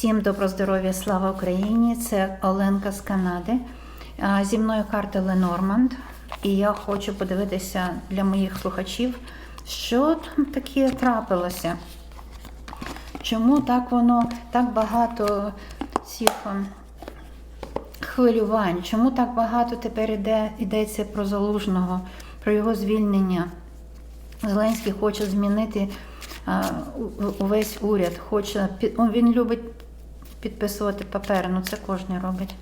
Всім добро здоров'я, слава Україні! Це Оленка з Канади. Зі мною карта Ленорманд. І я хочу подивитися для моїх слухачів, що там таке трапилося. Чому так воно так багато цих ем, хвилювань? Чому так багато тепер іде, йдеться про залужного, про його звільнення? Зеленський хоче змінити увесь уряд. Хоче він любить підписувати папери. Ну це кожен робить.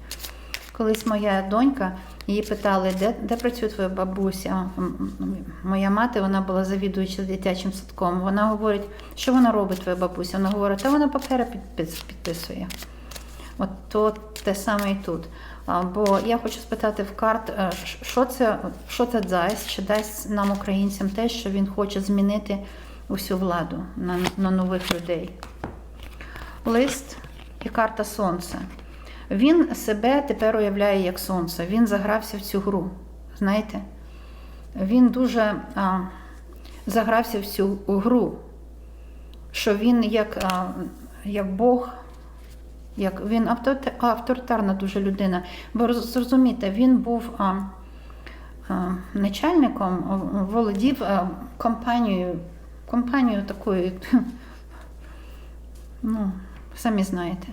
Колись моя донька її питали, де, де працює твоя бабуся? Моя мати вона була завідуюча дитячим садком. Вона говорить, що вона робить, твоя бабуся? Вона говорить, та вона папери підпис- підписує. От то те саме і тут. Бо я хочу спитати в карт, е, що це, що це дасть, чи дасть нам, українцям, те, що він хоче змінити усю владу на, на нових людей. Лист і карта Сонця. Він себе тепер уявляє як сонце. Він загрався в цю гру. Знаєте? Він дуже а, загрався в цю гру, що він як, а, як Бог, як він авторитарна дуже людина. Бо роз- зрозумійте, він був а, а, начальником, володів а, компанією, компанією такою, ну, самі знаєте.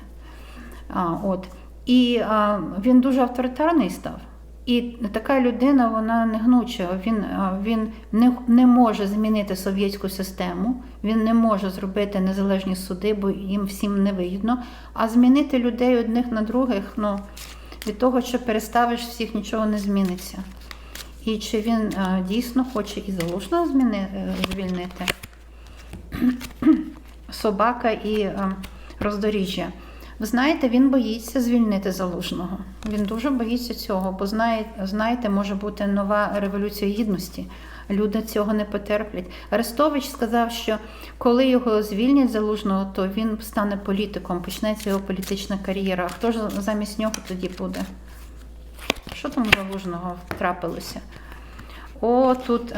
А, от. І а, він дуже авторитарний став. І така людина, вона не гнуча. Він, а, він не, не може змінити совєтську систему, він не може зробити незалежні суди, бо їм всім не вигідно. А змінити людей одних на других, ну, від того, що переставиш всіх, нічого не зміниться. І чи він а, дійсно хоче і залужного е, звільнити? Собака і е, роздоріжжя. Ви знаєте, він боїться звільнити залужного. Він дуже боїться цього, бо знає, знаєте, може бути нова революція гідності. Люди цього не потерплять. Арестович сказав, що коли його звільнять залужного, то він стане політиком, почнеться його політична кар'єра. А хто ж замість нього тоді буде? Що там залужного трапилося? О, тут,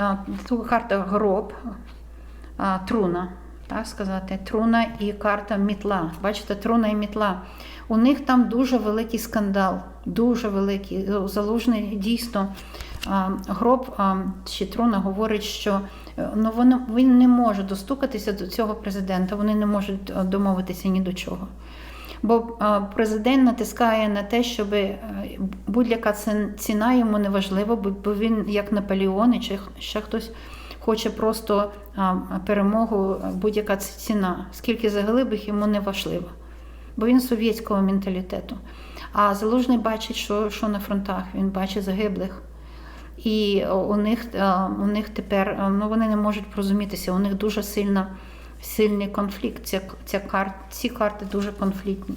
тут карта гроб, труна. Так сказати, труна і карта мітла. Бачите, труна і мітла. У них там дуже великий скандал, дуже великий. Залужний дійсно гроб чи труна говорить, що е, ну, вони, він не може достукатися до цього президента, вони не можуть е, домовитися ні до чого. Бо президент натискає на те, щоб е, будь-яка ціна йому не важлива, бо він як Наполеон чи ще хтось хоче просто перемогу, будь-яка ціна. Скільки заглибих йому не важливо, бо він совєтського менталітету. А залужний бачить, що, що на фронтах, він бачить загиблих. І у них, у них тепер ну, вони не можуть порозумітися, у них дуже сильна, сильний конфлікт. Ця, ця кар, ці карти дуже конфліктні.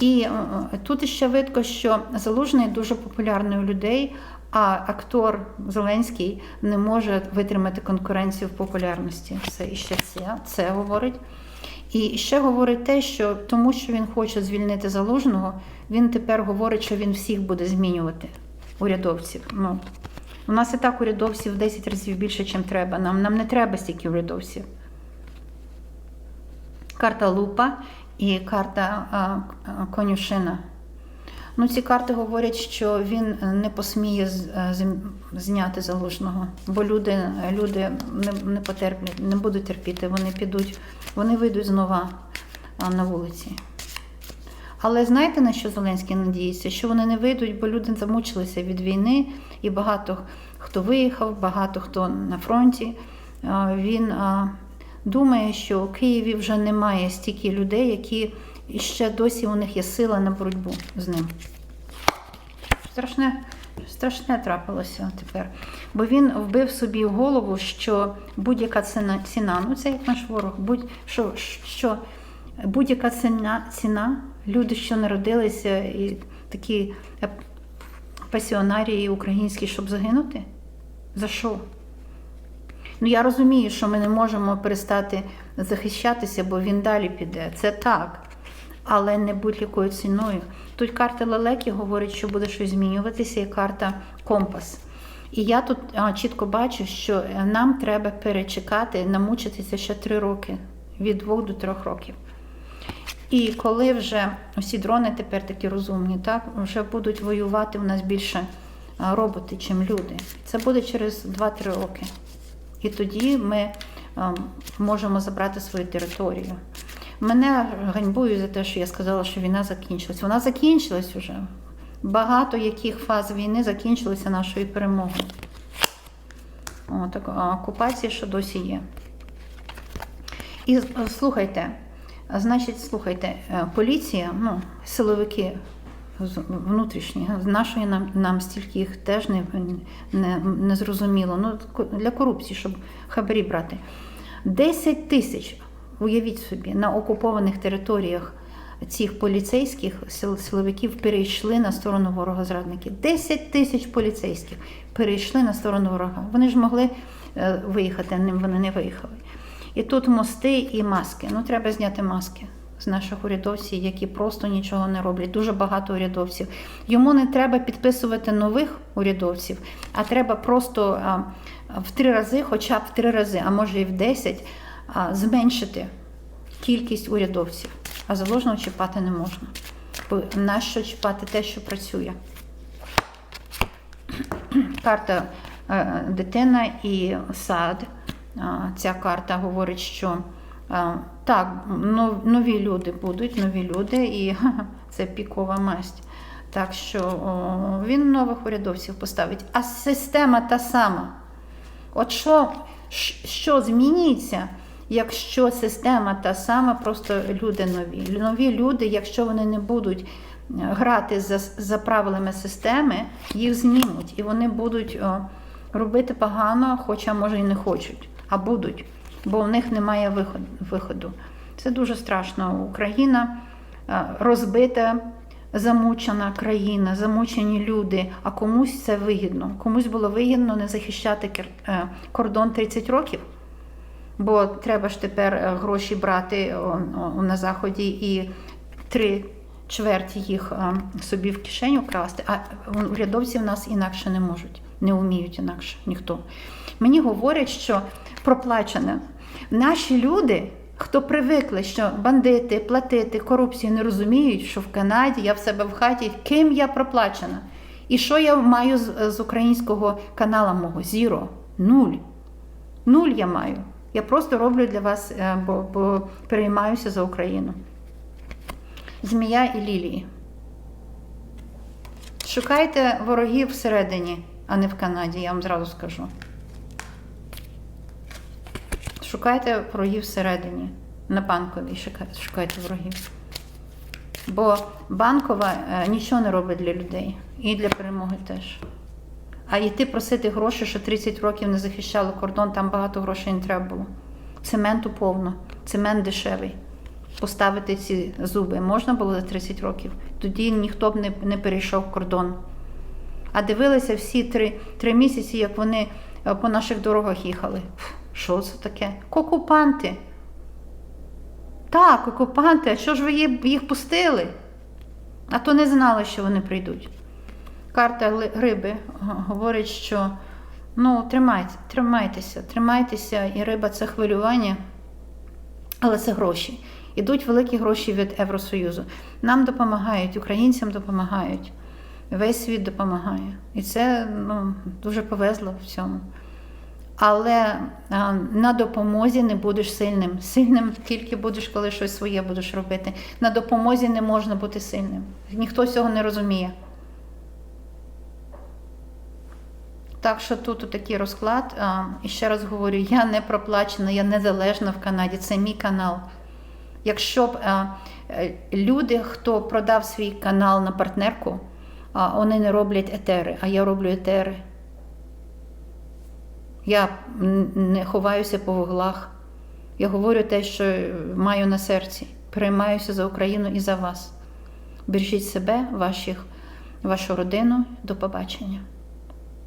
І е, тут ще видко, що залужний дуже популярний у людей, а актор Зеленський не може витримати конкуренцію в популярності. Це і ще це, це говорить. І ще говорить те, що тому, що він хоче звільнити залужного, він тепер говорить, що він всіх буде змінювати урядовців. Ну, у нас і так урядовців в 10 разів більше, ніж треба. Нам, нам не треба стільки урядовців. Карта Лупа і карта конюшина. Ну, ці карти говорять, що він не посміє е, зняти залужного, бо люди, люди не, не потерплять, не будуть терпіти, вони підуть, вони вийдуть знова на вулиці. Але знаєте, на що Зеленський надіється? Що вони не вийдуть, бо люди замучилися від війни, і багато хто виїхав, багато хто на фронті. Він думає, що у Києві вже немає стільки людей, які ще досі у них є сила на боротьбу з ним. Страшне, страшне трапилося тепер. Бо він вбив собі в голову, що будь-яка ціна, ціна ну це як наш ворог, будь, що, що будь-яка ціна, ціна, люди, що народилися, і такі пасіонарії українські, щоб загинути? За що? Ну, я розумію, що ми не можемо перестати захищатися, бо він далі піде. Це так. Але не будь-якою ціною. Тут карта лелеки говорить, що буде щось змінюватися, і карта компас. І я тут а, чітко бачу, що е, нам треба перечекати, намучитися ще три роки, від двох до трьох років. І коли вже усі дрони тепер такі розумні, так вже будуть воювати в нас більше роботи, чим люди. Це буде через 2-3 роки. І тоді ми можемо забрати свою територію. Мене ганьбують за те, що я сказала, що війна закінчилась. Вона закінчилась вже. Багато яких фаз війни закінчилися нашою перемогою. О, так, а окупація ще досі є. І е, слухайте, значить, слухайте, е, поліція, ну, силовики внутрішні, з нашої нам, нам стільки їх теж не, не, не зрозуміло. Ну, для корупції, щоб хабарі брати. 10 тисяч, уявіть собі, на окупованих територіях цих поліцейських сил- силовиків перейшли на сторону ворога зрадників. 10 тисяч поліцейських перейшли на сторону ворога. Вони ж могли е, виїхати, а не- вони не виїхали. І тут мости і маски. Ну, треба зняти маски з наших урядовців, які просто нічого не роблять. Дуже багато урядовців. Йому не треба підписувати нових урядовців, а треба просто в три рази, хоча б в три рази, а може і в десять, зменшити кількість урядовців. А заложного чіпати не можна. Нащо чіпати те, що працює? карта е, дитина і сад. Ця карта говорить, що так, нові люди будуть, нові люди, і це пікова масть. Так що він нових урядовців поставить. А система та сама. От що, що зміниться, якщо система та сама, просто люди нові. Нові люди, якщо вони не будуть грати за, за правилами системи, їх знімуть і вони будуть робити погано, хоча може і не хочуть, а будуть, бо в них немає виходу. Це дуже страшно. Україна е, розбита замучена країна, замучені люди, а комусь це вигідно. Комусь було вигідно не захищати е, кордон 30 років, бо треба ж тепер е, гроші брати на заході і три чверті їх собі в кишеню красти. А урядовці в нас інакше не можуть, не вміють інакше ніхто. Мені говорять, що проплачене. Наші люди. Хто привикли, що бандити, платити, корупцію не розуміють, що в Канаді я в себе в хаті, ким я проплачена? І що я маю з, з українського канала мого? Зіро. Нуль. Нуль я маю. Я просто роблю для вас, е, бо, бо переймаюся за Україну. Змія і лілії. Шукайте ворогів всередині, а не в Канаді, я вам зразу скажу. Шукайте ворогів всередині. На банковій шукайте, ворогів. Бо банкова е, нічого не робить для людей і для перемоги теж. А йти просити гроші, що 30 років не захищали кордон, там багато грошей не треба було. Цементу повно, цемент дешевий. Поставити ці зуби можна було за 30 років. Тоді ніхто б не, не перейшов кордон. А дивилися всі три, три місяці, як вони е, по наших дорогах їхали. Що це таке? Окупанти. Так, окупанти, а що ж ви їх пустили? А то не знали, що вони прийдуть. Карта риби говорить, що ну, тримайте, тримайтеся, тримайтеся, і риба це хвилювання, але це гроші. Ідуть великі гроші від Євросоюзу. Нам допомагають, українцям допомагають. Весь світ допомагає. І це ну, дуже повезло в цьому. Але а, на допомозі не будеш сильним. Сильним тільки будеш, коли щось своє будеш робити. На допомозі не можна бути сильним. Ніхто цього не розуміє. Так що тут такий розклад. А, і ще раз говорю, я не проплачена, я незалежна в Канаді. Це мій канал. Якщо б е, люди, хто продав свій канал на партнерку, вони не роблять етери, а я роблю етери. Я не ховаюся по вуглах. Я говорю те, що маю на серці. Приймаюся за Україну і за вас. Бережіть себе, ваших, вашу родину. До побачення.